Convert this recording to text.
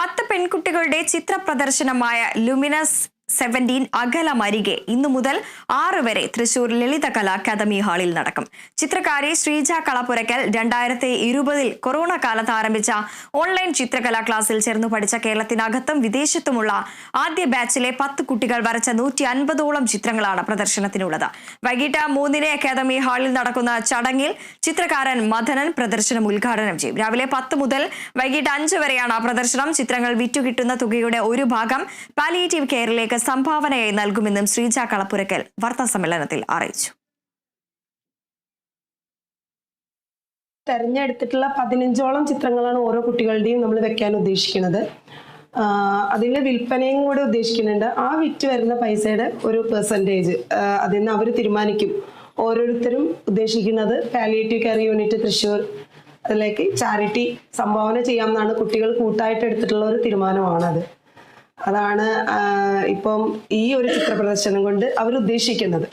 പത്ത് പെൺകുട്ടികളുടെ ചിത്ര പ്രദർശനമായ luminous seventeen അകലമരികെ ഇന്നു മുതൽ ആറ് വരെ തൃശൂർ ലളിത കലാ അക്കാദമി ഹാളിൽ നടക്കും. ചിത്രകാരി ശ്രീജ കളപ്പുരക്കൽ രണ്ടായിരത്തി ഇരുപതിൽ കൊറോണ കാലത്ത് ആരംഭിച്ച ഓൺലൈൻ ചിത്രകലാ ക്ലാസ്സിൽ ചേർന്നു പഠിച്ച കേരളത്തിനകത്തും വിദേശത്തുമുള്ള ആദ്യ ബാച്ചിലെ പത്ത് കുട്ടികൾ വരച്ച നൂറ്റി അൻപതോളം ചിത്രങ്ങളാണ് പ്രദർശനത്തിനുള്ളത്. വൈകിട്ട് മൂന്നിന് അക്കാദമി ഹാളിൽ നടക്കുന്ന ചടങ്ങിൽ ചിത്രകാരൻ മദനൻ പ്രദർശനം ഉദ്ഘാടനം ചെയ്യും. രാവിലെ പത്ത് മുതൽ വൈകിട്ട് അഞ്ച് വരെയാണ് പ്രദർശനം. ചിത്രങ്ങൾ വിറ്റുകിട്ടുന്ന തുകയുടെ ഒരു ഭാഗം പാലിയേറ്റീവ് കെയറിലേക്ക് സംഭാവനയായി നൽകുമെന്നും ശ്രീജ കളപ്പുരക്കൽ വാർത്താ സമ്മേളനത്തിൽ അറിയിച്ചു. തെരഞ്ഞെടുത്തിട്ടുള്ള പതിനഞ്ചോളം ചിത്രങ്ങളാണ് ഓരോ കുട്ടികളുടെയും നമ്മൾ വെക്കാൻ ഉദ്ദേശിക്കുന്നത്. അതിന്റെ വിൽപ്പനയും കൂടെ ഉദ്ദേശിക്കുന്നുണ്ട്. ആ വിറ്റ് വരുന്ന പൈസയുടെ ഒരു പെർസെന്റേജ് അതിൽ നിന്ന് അവർ തീരുമാനിക്കും. ഓരോരുത്തരും ഉദ്ദേശിക്കുന്നത് പാലിയേറ്റീവ് കെയർ യൂണിറ്റ് തൃശ്ശൂർ അതിലേക്ക് ചാരിറ്റി സംഭാവന ചെയ്യാമെന്നാണ് കുട്ടികൾ കൂട്ടായിട്ട് എടുത്തിട്ടുള്ള ഒരു തീരുമാനമാണത്. അതാണ് ഇപ്പം ഈ ഒരു ചിത്ര പ്രദർശനം കൊണ്ട് അവർ ഉദ്ദേശിക്കുന്നത്